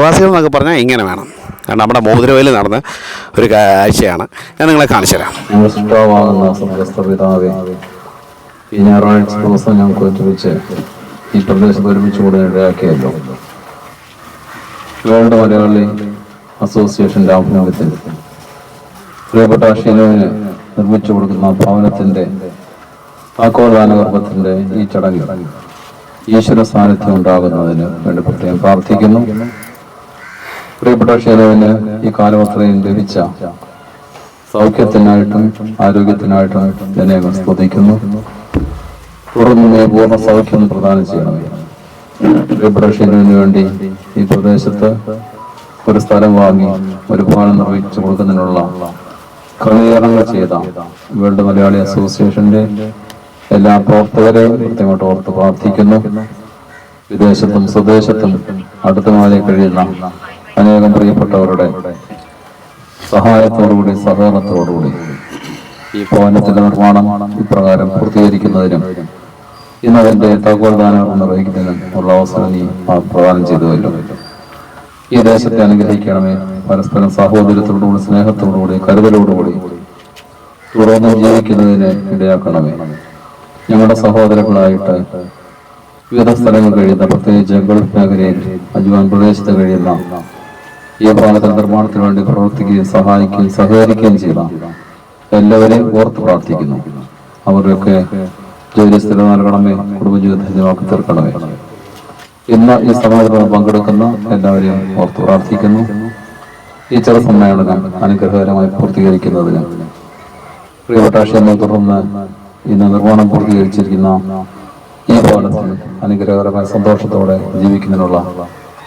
നഗരവാസികൾ എന്നൊക്കെ പറഞ്ഞാൽ ഇങ്ങനെ വേണം. കാരണം നമ്മുടെ മോതിരവയിൽ നടന്ന ഒരു കാഴ്ചയാണ് ഞാൻ നിങ്ങളെ കാണിച്ചു തരാം. ഈ ഞായറാഴ്ച ദിവസം ഞങ്ങൾക്ക് ഒരുമിച്ച് ഈ പ്രദേശത്ത് ഒരുമിച്ച് കൂടെ ഇടയാക്കിയല്ലോ. വേൾഡ് മലയാളി അസോസിയേഷന്റെ ആഭിമുഖ്യത്തിൽ പ്രിയപ്പെട്ട ഷീനുവിന് നിർമ്മിച്ചു കൊടുക്കുന്ന ഭവനത്തിന്റെ താക്കോൽദാനകർമ്മത്തിന്റെ ഈ ചടങ്ങ് ഈശ്വര സാന്നിധ്യം ഉണ്ടാകുന്നതിന് വേണ്ടി പ്രത്യേകം പ്രാർത്ഥിക്കുന്നു. പ്രിയപ്പെട്ട ഷീനുവിന് ഈ കാലവസ്ത്രയും ലഭിച്ച സൗഖ്യത്തിനായിട്ടും ആരോഗ്യത്തിനായിട്ടും എന്നെ സ്തുതിക്കുന്നു. തുടർന്ന് പൂർണ സൗഖ്യം പ്രദാനം ചെയ്യണമേ പ്രിയപ്രേക്ഷകന് വേണ്ടി ഈ പ്രദേശത്ത് ഒരു സ്ഥലം വാങ്ങി ഒരു ഭവനം നിർവഹിച്ചു കൊടുക്കുന്നതിനുള്ള ക്രമീകരണങ്ങൾ ചെയ്ത വേൾഡ് മലയാളി അസോസിയേഷന്റെ എല്ലാ പ്രവർത്തകരെയും കൃത്യമായിട്ട് ഓർത്ത് പ്രാർത്ഥിക്കുന്നു. വിദേശത്തും സ്വദേശത്തും അടുത്തുമായി കഴിയുന്ന അനേകം പ്രിയപ്പെട്ടവരുടെ സഹായത്തോടുകൂടി സഹകരണത്തോടുകൂടി ഈ ഭവനത്തിന്റെ നിർമ്മാണം ഇപ്രകാരം പൂർത്തീകരിക്കുന്നതിനും ഇന്ന് അതിന്റെ താക്കോൽദാനം നിർവഹിക്കുന്നതിനും ഉള്ള അവസരം നീ പ്രദാനം ചെയ്തുവല്ലോ ഈ ദേശത്തെ അനുഗ്രഹിക്കണമേ. പരസ്പരം സഹോദരത്തോടുകൂടി സ്നേഹത്തോടുകൂടി കരുതലോടുകൂടി തുടർന്ന് ജീവിക്കുന്നതിന് ഇടയാക്കണമേ. ഞങ്ങളുടെ സഹോദരങ്ങളായിട്ട് വിവിധ സ്ഥലങ്ങൾ കഴിയുന്ന പ്രത്യേകിച്ച് ഗൾഫ് മേഖലയിൽ അജുവാൻ പ്രദേശത്ത് കഴിയുന്ന ഈ ഭവനത്തിന്റെ നിർമ്മാണത്തിന് വേണ്ടി പ്രവർത്തിക്കുകയും സഹായിക്കുകയും സഹകരിക്കുകയും ചെയ്ത എല്ലാവരെയും ഓർത്ത് പ്രാർത്ഥിക്കുന്നു. അവരുടെയൊക്കെ ജോലി സ്ഥിരം നൽകണമേ കുടുംബജീവിതമാക്കി തീർക്കണമേ. ഇന്ന് ഈ സമ്മേളനത്തിൽ പങ്കെടുക്കുന്ന എല്ലാവരെയും ഓർത്ത് പ്രാർത്ഥിക്കുന്നു. ഈ ചെറു സമ്മേളനം അനുഗ്രഹകരമായി പൂർത്തീകരിക്കുന്നതിന് പ്രിയപ്പെട്ട ക്ഷേമം തുടർന്ന് ഇന്ന് നിർമ്മാണം പൂർത്തീകരിച്ചിരിക്കുന്ന ഈ ഭവനത്തിൽ അനുഗ്രഹകരമായ സന്തോഷത്തോടെ ജീവിക്കുന്നതിനുള്ള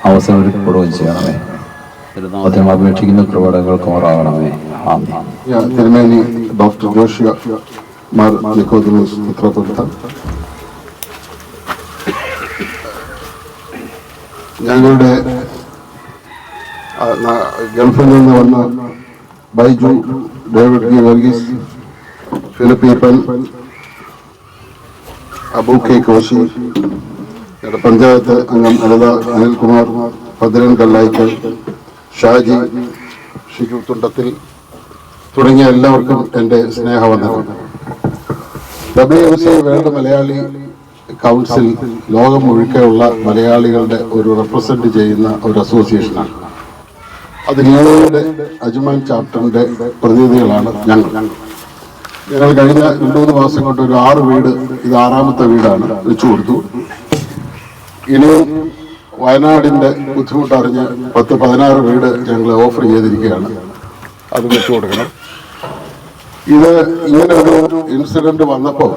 അവസരം ഒരുക്കപ്പെടുകയും ചെയ്യണമേ. തിരുനാമത്തെ അപേക്ഷിക്കുന്ന ആമേൻ. ഞാൻ തിരുമേനി ഡോക്ടർ ജോഷിയ മാർ നിക്കോദിനോസ് ഉത്തരപ്പെടുത്ത ഞങ്ങളുടെ ഗൾഫിൽ നിന്ന് വന്ന ബൈജു ഡേവിഡ് ഗി വർഗീസ് ഫിലിപ്പീപ്പൻ അബു കെ കോശി പഞ്ചായത്ത് അംഗം ലളിത അനിൽകുമാർ ഭദ്രൻ കല്ലായിക്കൽ ഷാജി ഷിജു തുണ്ടത്തിൽ തുടങ്ങിയ എല്ലാവർക്കും എന്റെ സ്നേഹവന്ദനം. ഡബ്ല്യുഎംസി വേൾഡ് മലയാളി കൗൺസിൽ ലോകം മുഴുക്കെയുള്ള മലയാളികളുടെ ഒരു റെപ്രസെന്റ് ചെയ്യുന്ന ഒരു അസോസിയേഷനാണ് അത് നിങ്ങളുടെ അജ്മാൻ ചാപ്റ്ററിന്റെ പ്രതിനിധികളാണ് ഞങ്ങൾ. ഞങ്ങൾ കഴിഞ്ഞ രണ്ടു മൂന്ന് മാസം കൊണ്ട് ഒരു ആറ് വീട് ഇത് ആറാമത്തെ വീടാണ് വെച്ചു കൊടുത്തു. ഇനിയും വയനാടിന്റെ ബുദ്ധിമുട്ടറിഞ്ഞ് പത്ത് പതിനാറ് വീട് ഞങ്ങൾ ഓഫർ ചെയ്തിരിക്കുകയാണ്. അത് വെച്ചു കൊടുക്കണം. ഇത് ഇങ്ങനെ ഒരു ഇൻസിഡന്റ് വന്നപ്പോൾ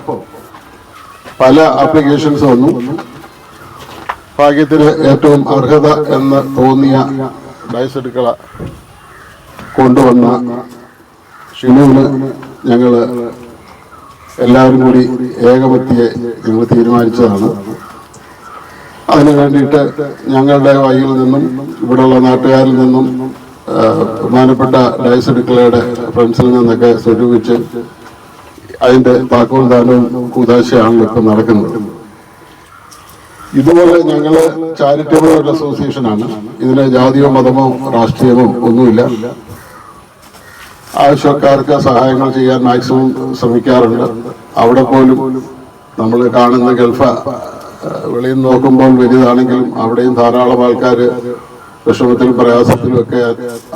പല ആപ്ലിക്കേഷൻസ് വന്നു. ഭാഗ്യത്തിന് ഏറ്റവും അർഹത എന്ന് തോന്നിയ ഡൈസ് അടുക്കള കൊണ്ടുവന്ന ഷിനുവിന് ഞങ്ങൾ എല്ലാവരും കൂടി ഏകമത്തിയെ ഞങ്ങൾ തീരുമാനിച്ചതാണ്. അതിനു വേണ്ടിയിട്ട് ഞങ്ങളുടെ വൈകിൽ നിന്നും ഇവിടെയുള്ള നാട്ടുകാരിൽ നിന്നും ബഹുമാനപ്പെട്ട ബഹുമാനപ്പെട്ട ഡയസെടുക്കളയുടെ ഫ്രണ്ട്സിൽ നിന്നൊക്കെ സ്വരൂപിച്ച് അതിന്റെ താക്കോൽ ദാനവും കൂതാശയാണല്ലോ ഇപ്പൊ നടക്കുന്നത് ഇതുപോലെ ഞങ്ങൾ ചാരിറ്റബിൾ അസോസിയേഷൻ ആണ് ഇതിന് ജാതിയോ മതമോ രാഷ്ട്രീയമോ ഒന്നുമില്ല. ആവശ്യക്കാർക്ക് സഹായങ്ങൾ ചെയ്യാൻ മാക്സിമം ശ്രമിക്കാറുണ്ട്. അവിടെ പോലും നമ്മൾ കാണുന്ന ഗൾഫ വെളിയിൽ നോക്കുമ്പോൾ വലുതാണെങ്കിലും അവിടെയും ധാരാളം ആൾക്കാർ വിഷമത്തിലും പ്രയാസത്തിലും ഒക്കെ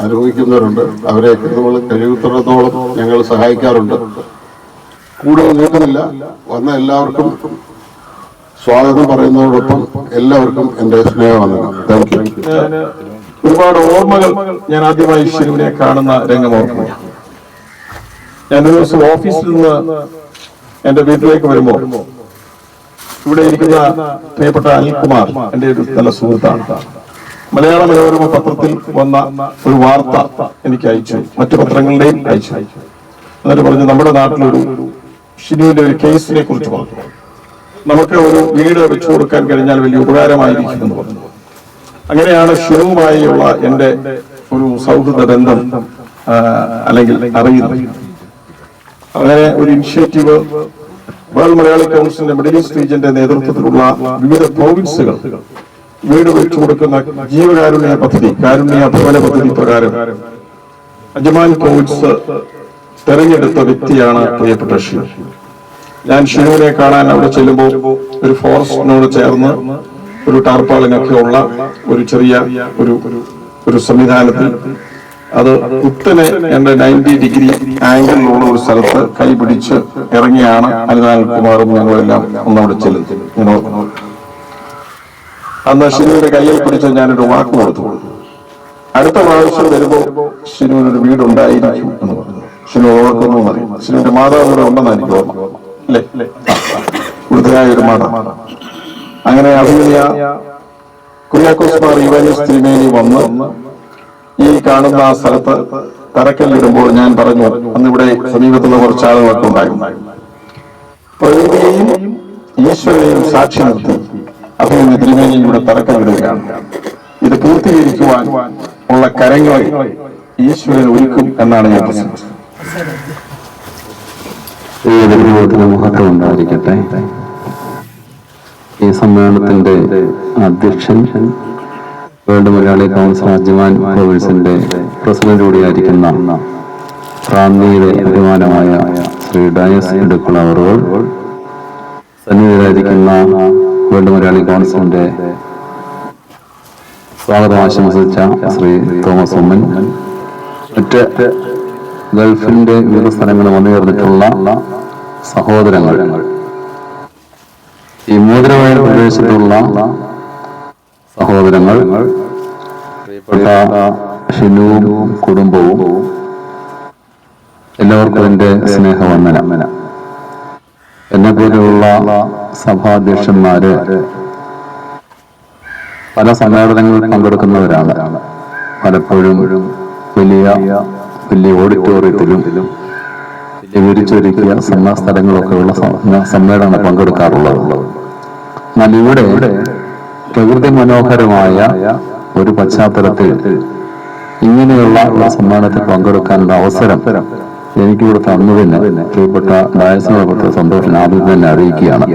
അനുഭവിക്കുന്നവരുണ്ട്. അവരെയൊക്കെ നമ്മൾ കഴിവുത്രത്തോളം ഞങ്ങൾ സഹായിക്കാറുണ്ട്. കൂടുതൽ നീട്ടുന്നില്ല വന്ന എല്ലാവർക്കും സ്വാഗതം പറയുന്നതോടൊപ്പം എല്ലാവർക്കും എന്റെ സ്നേഹമാണ് താങ്ക് യു ഒരുപാട് ഓർമ്മകൾ ഞാൻ ആദ്യമായി ഷിനുവിനെ കാണുന്ന രംഗം ഓർക്കുന്നു. ഞാൻ ഒരു ദിവസം ഓഫീസിൽ നിന്ന് എന്റെ വീട്ടിലേക്ക് വരുമ്പോ ഇവിടെ ഇരിക്കുന്ന പ്രിയപ്പെട്ട അനിൽകുമാർ എന്റെ ഒരു നല്ല സുഹൃത്താണ്. മലയാള മനോരമ പത്രത്തിൽ വന്ന ഒരു വാർത്ത എനിക്ക് അയച്ചു. മറ്റു പത്രങ്ങളുടെയും അയച്ചു. എന്നിട്ട് പറഞ്ഞു നമ്മുടെ നാട്ടിലൊരു ഷിനുവിന്റെ ഒരു കേസിനെ കുറിച്ച് പറഞ്ഞു. നമുക്ക് ഒരു വീട് വെച്ചു കൊടുക്കാൻ കഴിഞ്ഞാൽ വലിയ ഉപകാരമായിരിക്കും എന്ന് പറഞ്ഞു. അങ്ങനെയാണ് ഷിനുവുമായുള്ള എന്റെ ഒരു സൗഹൃദ ബന്ധം അല്ലെങ്കിൽ അറിയുന്നത്. അങ്ങനെ ഒരു ഇനിഷ്യേറ്റീവ് വേൾഡ് മലയാളി കൗൺസിലിന്റെ മിഡിൽ ഈസ്റ്റ് റീജിയന്റെ നേതൃത്വത്തിലുള്ള വിവിധ പ്രോവിൻസുകൾ വീട് വെച്ചു കൊടുക്കുന്ന ജീവകാരുണ്യ പദ്ധതി കാരുണ്യ ഭവന പദ്ധതി പ്രകാരം അജ്മാൻ കോവിഡ്സ് തെരഞ്ഞെടുത്ത വ്യക്തിയാണ് പ്രിയപ്പെട്ട ഷിനു. ഞാൻ ഷിനുവിനെ കാണാൻ അവിടെ ചെല്ലുമ്പോൾ ഒരു ഫോറസ്റ്റിനോട് ചേർന്ന് ഒരു ടാർപ്പാളിനൊക്കെ ഉള്ള ഒരു ചെറിയ ഒരു ഒരു സംവിധാനത്തിൽ അത് കുത്തനെ എന്റെ നയന്റി ഡിഗ്രി ആംഗിളിലുള്ള ഒരു സ്ഥലത്ത് കൈ പിടിച്ച് ഇറങ്ങിയാണ് അനിതാൽ കുമാറും ഞങ്ങളെല്ലാം ഒന്നവിടെ ചെല്ലുന്നത്. അന്ന് ശിനുവിന്റെ കയ്യിൽ പിടിച്ച് ഞാനൊരു വാക്ക് കൊടുത്തു. അടുത്ത പ്രാവശ്യം വരുമ്പോ ശിനുവിനൊരു വീടുണ്ടായിരിക്കും എന്ന് പറഞ്ഞു. ശിനു ഓർക്കുന്നു എന്നറിയാം ശിനുവിന്റെ മാതാവ് കൂടെ ഉണ്ടെന്ന് എനിക്ക് ഓർമ്മ. അല്ലേ? വൃദ്ധയായ ഒരു മാതാവ്. അങ്ങനെ അഭിനയ കുര്യാക്കോസ് മാർ യുവാനിസ് വന്ന് ഈ കാണുന്ന ആ സ്ഥലത്ത് തറക്കല്ലിടുമ്പോൾ ഞാൻ പറഞ്ഞു അന്നിവിടെ സമീപത്തുള്ള കുറച്ച് ആളുകളൊക്കെ ഉണ്ടായിരുന്നു. പ്രകൃതിയെയും സാക്ഷി നിർത്തി അഭിനന്ദ തിരുമേനിയും ഇവിടെ തറക്കല്ലിടുകയാണ്. ഇത് പൂർത്തീകരിക്കുവാൻ ഉള്ള കരങ്ങളെ ഈശ്വരൻ ഒരുക്കും എന്നാണ് ഞാൻ ഈ മഹത്വം ഉണ്ടായിരിക്കട്ടെ. ഈ സമ്മേളനത്തിന്റെ അധ്യക്ഷൻ വേൾഡ് മലയാളി കൗൺസിൽ അജ്മാൻ പ്രൊവിൻസിന്റെ പ്രസിഡന്റ് കൂടിയായിരിക്കുന്ന റാന്നിയുടെ അഭിമാനമായ ശ്രീ ഡയസ് എടുക്കുള്ള അവറുകൾ സന്നിധിയിലായിരിക്കുന്ന വേൾഡ് മലയാളി കൗൺസിലിന്റെ സ്വാഗതം ആശംസിച്ച ശ്രീ തോമസ് ഉമ്മൻ. മറ്റ് ഗൾഫിന്റെ വിവിധ സ്ഥലങ്ങളിൽ വന്നു ചേർന്നിട്ടുള്ള സഹോദരങ്ങൾ. ഈ മോതിരമായ പ്രദേശത്തുള്ള സഹോദരങ്ങൾ പ്രിയപ്പെട്ട ഷിനുവും കുടുംബവും എല്ലാവർക്കും എന്റെ സ്നേഹവന്ദന. എന്നെ പോലെയുള്ള സഭാധ്യക്ഷന്മാര് പല സമ്മേളനങ്ങളിൽ പങ്കെടുക്കുന്നവരാണ്. പലപ്പോഴും വലിയ വലിയ ഓഡിറ്റോറിയത്തിലും വലിയ വിരിച്ചൊരുക്കിയ സമ്മ സ്ഥലങ്ങളൊക്കെ ഉള്ള സമ്മേളനം പങ്കെടുക്കാറുള്ളത്. എന്നാൽ ഇവിടെ പ്രകൃതി മനോഹരമായ ഒരു പശ്ചാത്തലത്തിൽ ഇങ്ങനെയുള്ള ഒരു സമ്മാനത്തിൽ പങ്കെടുക്കാനുള്ള അവസരം എനിക്കിവിടെ തന്നതിന് പ്രിയപ്പെട്ട ഡയസിനെ പ്രത്യേക സന്തോഷം ആദ്യം തന്നെ അറിയിക്കുകയാണ്.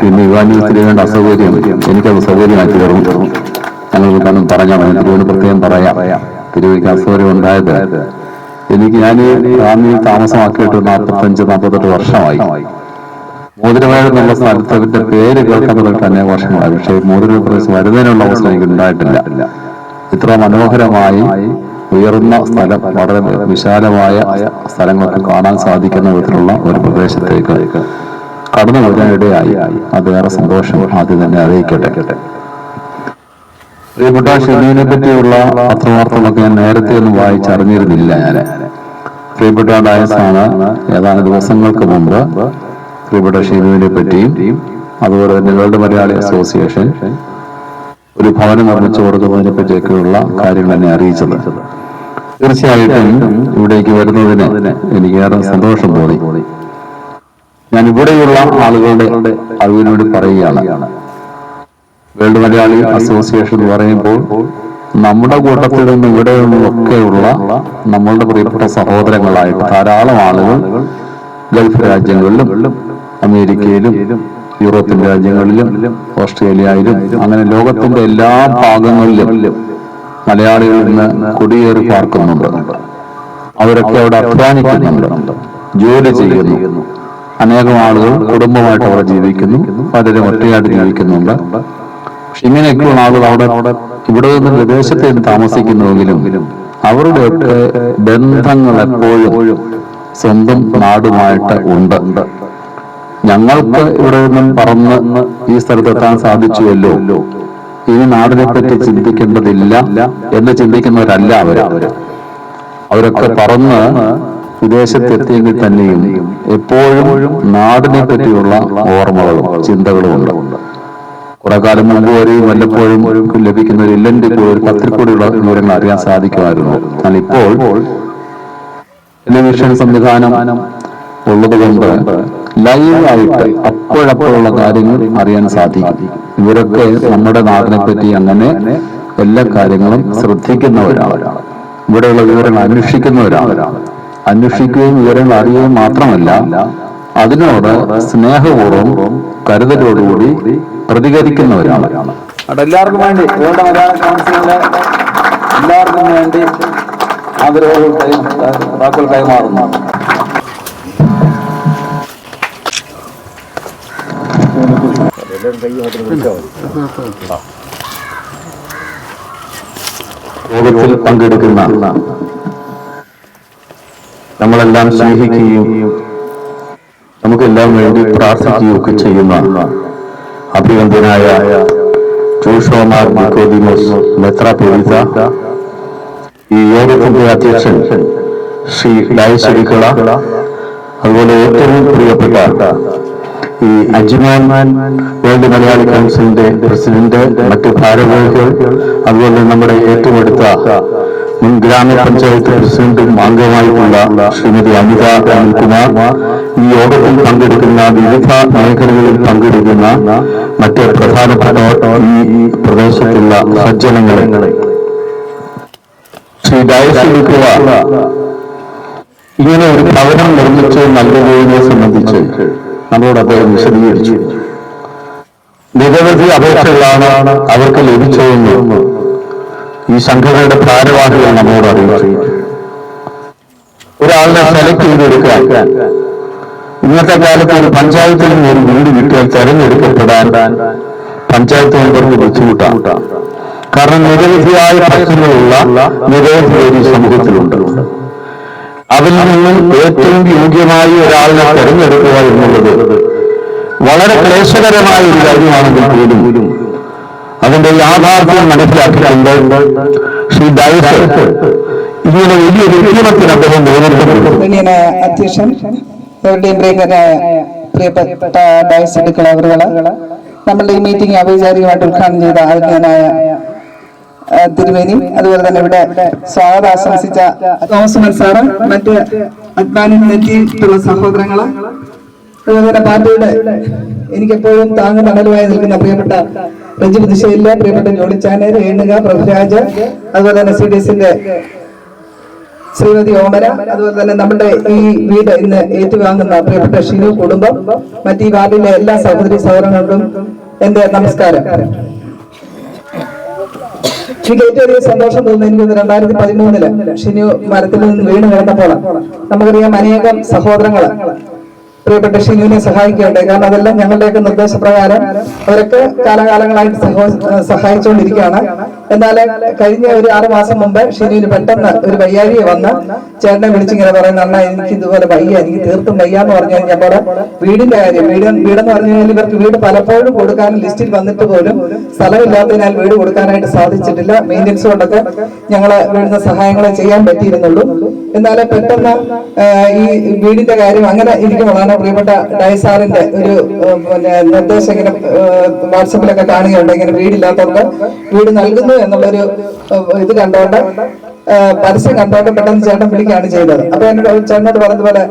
പിന്നെ യുവാനിവത്തിൽ വേണ്ട അസൗകര്യം എനിക്കത് സൗകര്യമാക്കി തീർന്നു ഞങ്ങൾ മതി തിരുവനന്തപുരം പ്രത്യേകം പറയാം. തിരുവനന്തപുരത്ത് അസൗകര്യം ഉണ്ടായത്. എനിക്ക് ഞാൻ റാന്നിയിൽ താമസമാക്കിയിട്ട് നാൽപ്പത്തഞ്ച് നാൽപ്പത്തെട്ട് വർഷമായി. മോതിരവയൽ എന്നുള്ള സ്ഥലത്ത് അതിന്റെ പേര് കേൾക്കുന്നത് തന്നെ വർഷങ്ങളായി. പക്ഷേ മോതിര പ്രദേശം വരുന്നതിനുള്ള അവസരം എനിക്ക് ഉണ്ടായിട്ടില്ല. ഇത്ര മനോഹരമായി ഉയർന്ന സ്ഥലം വളരെ വിശാലമായ സ്ഥലങ്ങളൊക്കെ കാണാൻ സാധിക്കുന്ന വിധത്തിലുള്ള ഒരു പ്രദേശത്തേക്ക് കടന്നു വരുന്നതിനിടയായി അതേറെ സന്തോഷം. ആദ്യം തന്നെ അറിയിക്കട്ടെ. പ്രിയപ്പെട്ട ഷെമീനെ പറ്റിയുള്ള പത്രവാർത്തകളൊക്കെ ഞാൻ നേരത്തെ ഒന്നും വായിച്ചറിഞ്ഞിരുന്നില്ല ഞാൻ പ്രിയപ്പെട്ട ഡയസാണ് ഏതാനും ദിവസങ്ങൾക്ക് മുമ്പ് പ്രിയപ്പെട്ട ഷെമീനെ പറ്റിയും അതുപോലെ തന്നെ വേൾഡ് മലയാളി അസോസിയേഷൻ ഒരു ഭവനം നിർമ്മിച്ചു കൊടുക്കുന്നതിനെ പറ്റിയൊക്കെയുള്ള കാര്യങ്ങൾ എന്നെ അറിയിച്ചത്. തീർച്ചയായിട്ടും ഇവിടേക്ക് വരുന്നതിന് എനിക്ക് ഏറെ സന്തോഷം തോന്നി. ഞാൻ ഇവിടെയുള്ള ആളുകളുടെ അറിവിനോട് പറയുകയാണ്. വേൾഡ് മലയാളി അസോസിയേഷൻ എന്ന് പറയുമ്പോൾ നമ്മുടെ കൂട്ടത്തിൽ നിന്ന് ഇവിടെ നിന്നൊക്കെയുള്ള നമ്മളുടെ പ്രിയപ്പെട്ട സഹോദരങ്ങളായിട്ട് ധാരാളം ആളുകൾ ഗൾഫ് രാജ്യങ്ങളിലും അമേരിക്കയിലും യൂറോപ്യൻ രാജ്യങ്ങളിലും ഓസ്ട്രേലിയയിലും അങ്ങനെ ലോകത്തിന്റെ എല്ലാ ഭാഗങ്ങളിലും മലയാളികൾ ഇന്ന് കുടിയേറി പാർക്കുന്നുണ്ട്. അവരൊക്കെ അവിടെ അധ്വാനിക്കുന്നുണ്ട് ജോലി ചെയ്യുന്നു. അനേകം ആളുകൾ കുടുംബമായിട്ട് അവിടെ ജീവിക്കുന്നു പലരും ഒറ്റയായിട്ട് ജീവിക്കുന്നുണ്ട്. ഇങ്ങനെയൊക്കെയുള്ള ആളുകൾ അവിടെ ഇവിടെ നിന്ന് വിദേശത്ത് നിന്ന് താമസിക്കുന്നുവെങ്കിലും അവരുടെയൊക്കെ ബന്ധങ്ങൾ എപ്പോഴും സ്വന്തം നാടുമായിട്ട് ഉണ്ട്. ഞങ്ങൾക്ക് ഇവിടെ നിന്നും പറന്ന് ഈ സ്ഥലത്തെത്താൻ സാധിച്ചുവല്ലോ. ഇനി നാടിനെ പറ്റി ചിന്തിക്കേണ്ടതില്ല എന്ന് ചിന്തിക്കുന്നവരല്ല അവർ. അവരൊക്കെ പറന്ന് വിദേശത്തെത്തിയെങ്കിൽ തന്നെയും എപ്പോഴും നാടിനെ പറ്റിയുള്ള ഓർമ്മകളും ചിന്തകളും ഉണ്ട് കുറെ കാലം മുമ്പ് വരെയും വല്ലപ്പോഴും ലഭിക്കുന്ന ഒരു ഇല്ലന്റെ കൂടെ ഒരു പത്തിൽ കൂടിയുള്ള വിവരങ്ങൾ അറിയാൻ സാധിക്കുമായിരുന്നു. എന്നാൽ ഇപ്പോൾ ടെലിവിഷൻ സംവിധാനം ഉള്ളതുകൊണ്ട് ലൈവായിട്ട് അപ്പോഴപ്പോഴുള്ള കാര്യങ്ങൾ അറിയാൻ സാധിക്കും. ഇവരൊക്കെ നമ്മുടെ നാടിനെ പറ്റി അങ്ങനെ എല്ലാ കാര്യങ്ങളും ശ്രദ്ധിക്കുന്നവരാണ് ഇവിടെയുള്ള വിവരങ്ങൾ അന്വേഷിക്കുന്നവരാണ് അന്വേഷിക്കുകയും വിവരങ്ങൾ അറിയുകയും മാത്രമല്ല അതിനോട് സ്നേഹപൂർവം കരുതലോടുകൂടി പ്രതികരിക്കുന്നവരാണ് എല്ലാവർക്കും വേണ്ടി വേണ്ട എല്ലാവർക്കും വേണ്ടി യോഗത്തിൽ പങ്കെടുക്കുന്ന നമ്മളെല്ലാം സ്നേഹിക്കുകയും നമുക്കെല്ലാം വേണ്ടി പ്രാർത്ഥിക്കുകയും ഒക്കെ ചെയ്യുന്ന അഭിനന്ദനായ ഈ യോഗത്തിന്റെ അധ്യക്ഷൻ ശ്രീ ഡയശ്രീകള അതുപോലെ ഏറ്റവും പ്രിയപ്പെട്ട ഈ അജ്മാൻ വേൾഡ് മലയാളി കൗൺസിലിന്റെ പ്രസിഡന്റ് മറ്റ് ഭാരവാഹികൾ അതുപോലെ നമ്മുടെ ഏറ്റവും അടുത്ത മുൻ ഗ്രാമപഞ്ചായത്ത് പ്രസിഡന്റും അംഗമായിട്ടുള്ള ശ്രീമതി അമിത അനിൽകുമാർ ഈ യോഗത്തിൽ പങ്കെടുക്കുന്ന വിവിധ മേഖലകളിൽ പങ്കെടുക്കുന്ന മറ്റ് പ്രധാനപ്പെട്ട ഈ പ്രദേശത്തുള്ള സജ്ജനങ്ങളെ ശ്രീ ഡയസിലിക്കുക ഇങ്ങനെ ഒരു ഭവനം നിർമ്മിച്ച് നൽകുന്നതിനെ സംബന്ധിച്ച് നമ്മളോട് അദ്ദേഹം വിശദീകരിച്ചു. നിരവധി അപേക്ഷകളാണ് അവർക്ക് ലഭിച്ചതെന്ന് ഈ സംഘടനയുടെ ഭാരവാഹികൾ നമ്മളോട് അറിയിച്ചു. ഒരാളിനെ സെലക്ട് ചെയ്തെടുക്കാൻ ഇന്നത്തെ കാലത്ത് ഒരു പഞ്ചായത്തിൽ നിന്ന് ഒരു വീട് കിട്ടിയാൽ തെരഞ്ഞെടുക്കപ്പെടാൻ പഞ്ചായത്ത് മെമ്പർക്ക് ബുദ്ധിമുട്ടാണ്. കാരണം നിരവധിയായ പ്രശ്നങ്ങളുള്ള നിരവധി പേര് സമൂഹത്തിലുണ്ട്. അതിൽ നിന്നും ഏറ്റവും യോഗ്യമായ ഒരാളിനെ തെരഞ്ഞെടുക്കുക എന്നുള്ളത് വളരെ ക്ലേശകരമായ ഒരു കാര്യമാണെങ്കിൽ പോലും അതിന്റെ യാഥാർത്ഥ്യം മനസ്സിലാക്കിയിട്ടുണ്ട് ശ്രീ ഡയസ് ഇങ്ങനെ വലിയൊരു ഉദ്യമത്തിന് അദ്ദേഹം നേതൃത്വം അധ്യക്ഷൻ എവിടെയും പ്രിയങ്കരായ പ്രിയപ്പെട്ട ഡയസ് എടുക്കൾ അവരുകൾ നമ്മളുടെ ഈ മീറ്റിംഗ് ഔപചാരികമായിട്ട് ഉദ്ഘാടനം ചെയ്ത ആത്മീയനായ ആ, തിരുമേനി അതുപോലെ തന്നെ ഇവിടെ സ്വാഗതം ആശംസിച്ച തോമസ് സാറ് മറ്റ് അഡ്വാനിൽ എത്തിയിട്ടുള്ള സഹോദരങ്ങൾ അതുപോലെ തന്നെ പാർട്ടിയുടെ എനിക്കെപ്പോഴും താങ്ങ് തണലുമായി നിൽക്കുന്ന പ്രിയപ്പെട്ട രഞ്ജിത് ദിശയിലെ പ്രിയപ്പെട്ട ജോളിച്ചാനെ രേണുക പ്രഭുരാജ് അതുപോലെ തന്നെ സി ഡി എസിന്റെ ശ്രീമതി ഓമന അതുപോലെ തന്നെ നമ്മുടെ ഈ വീട് ഇന്ന് ഏറ്റുവാങ്ങുന്ന പ്രിയപ്പെട്ട ഷിനു കുടുംബം മറ്റ് ഈ വാർഡിലെ എല്ലാ സഹോദരി സഹോദരങ്ങൾക്കും എന്റെ നമസ്കാരം. എനിക്ക് ഏറ്റവും വലിയ സന്തോഷം തോന്നുന്നത് എനിക്ക് രണ്ടായിരത്തി പതിമൂന്നിൽ ഷിനു മരത്തിൽ നിന്ന് വീണ് കിടന്നപ്പോൾ നമുക്കറിയാം അനേകം സഹോദരങ്ങൾ പ്രിയപ്പെട്ട ഷിനുവിനെ സഹായിക്കട്ടെ കാരണം അതെല്ലാം ഞങ്ങളുടെയൊക്കെ നിർദ്ദേശപ്രകാരം അവരൊക്കെ കാലകാലങ്ങളായിട്ട് സഹോ- സഹായിച്ചുകൊണ്ടിരിക്കുകയാണ്. എന്നാൽ കഴിഞ്ഞ ഒരു ആറ് മാസം മുമ്പ് ഷിനുവിന് പെട്ടെന്ന് ഒരു വയ്യാഴിയെ വന്ന് ചേട്ടനെ വിളിച്ചിങ്ങനെ പറയുന്ന അണ്ണ എനിക്ക് ഇതുപോലെ വയ്യ എനിക്ക് തീർത്തും വയ്യ എന്ന് പറഞ്ഞു കഴിഞ്ഞപ്പോൾ വീടിന്റെ കാര്യം വീട് വീടെന്ന് പറഞ്ഞു കഴിഞ്ഞാൽ ഇവർക്ക് വീട് പലപ്പോഴും കൊടുക്കാൻ ലിസ്റ്റിൽ വന്നിട്ട് പോലും സ്ഥലമില്ലാത്തതിനാൽ വീട് കൊടുക്കാനായിട്ട് സാധിച്ചിട്ടില്ല. മെയിന്റെനൻസ് കൊണ്ടൊക്കെ ഞങ്ങൾ വീടിന് സഹായങ്ങളെ ചെയ്യാൻ പറ്റിയിരുന്നുള്ളൂ. എന്നാൽ പെട്ടെന്ന് ഈ വീടിന്റെ കാര്യം അങ്ങനെ ഇരിക്കുമ്പോഴാണ് പ്രിയപ്പെട്ട ഡയസാറിന്റെ ഒരു പിന്നെ നിർദ്ദേശം ഇങ്ങനെ വാട്സപ്പിലൊക്കെ കാണുകയുണ്ട്. ഇങ്ങനെ വീടില്ലാത്തവർക്ക് വീട് നൽകുന്നു എന്നുള്ളൊരു ഇത് കണ്ടോണ്ട് ആ, പരസ്യം കണ്ടോണ്ട് പെട്ടെന്ന് ചേട്ടൻ വിളിക്കുകയാണ് ചെയ്തത്. അപ്പൊ എന്നോട് ചേട്ടനോട് പറഞ്ഞതുപോലെ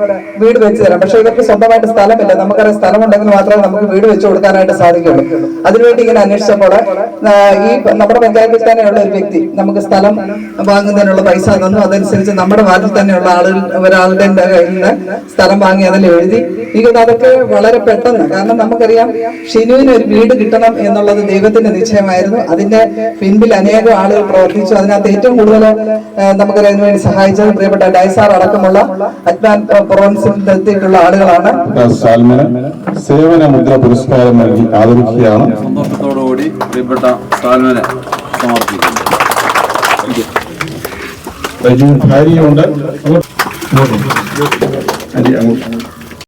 വീട് വെച്ച് തരാം. പക്ഷെ ഇവർക്ക് സ്വന്തമായിട്ട് സ്ഥലമില്ല. നമുക്കറിയാം സ്ഥലമുണ്ടെങ്കിൽ മാത്രമേ നമുക്ക് വീട് വെച്ച് കൊടുക്കാനായിട്ട് സാധിക്കുള്ളൂ. അതിനുവേണ്ടി ഇങ്ങനെ അന്വേഷിച്ചപ്പോൾ ഈ നമ്മുടെ പഞ്ചായത്തിൽ തന്നെയുള്ള ഒരു വ്യക്തി നമുക്ക് സ്ഥലം വാങ്ങുന്നതിനുള്ള പൈസ തന്നു. അതനുസരിച്ച് നമ്മുടെ വാർഡിൽ തന്നെയുള്ള ആളുകൾ ഒരാളുടെ കയ്യിൽ നിന്ന് സ്ഥലം വാങ്ങി അതിൽ എഴുതി. എനിക്ക് അതൊക്കെ വളരെ പെട്ടെന്ന്. കാരണം നമുക്കറിയാം ഷിനുവിന് ഒരു വീട് കിട്ടണം എന്നുള്ളത് ദൈവത്തിന്റെ നിശ്ചയമായിരുന്നു. അതിന്റെ പിൻപിൽ അനേകം ആളുകൾ പ്രവർത്തിച്ചു. അതിനകത്ത് ഏറ്റവും കൂടുതൽ നമുക്കറിയാം അതിനുവേണ്ടി സഹായിച്ചത് പ്രിയപ്പെട്ട ഡൈസാർ അടക്കമുള്ള അഡ്വാൻ പ്രൊവിൻസിൽ എത്തിയിട്ടുള്ള ആളുകളാണ്. സാൽമന് സേവന മുദ്ര പുരസ്കാരം നൽകി ആദരിക്കുകയാണ്. സന്തോഷത്തോടുകൂടി പ്രിയപ്പെട്ട സാൽമനെ സമർപ്പിക്കുന്നു. ഭാര്യയുണ്ട്. അങ്ങോട്ട്.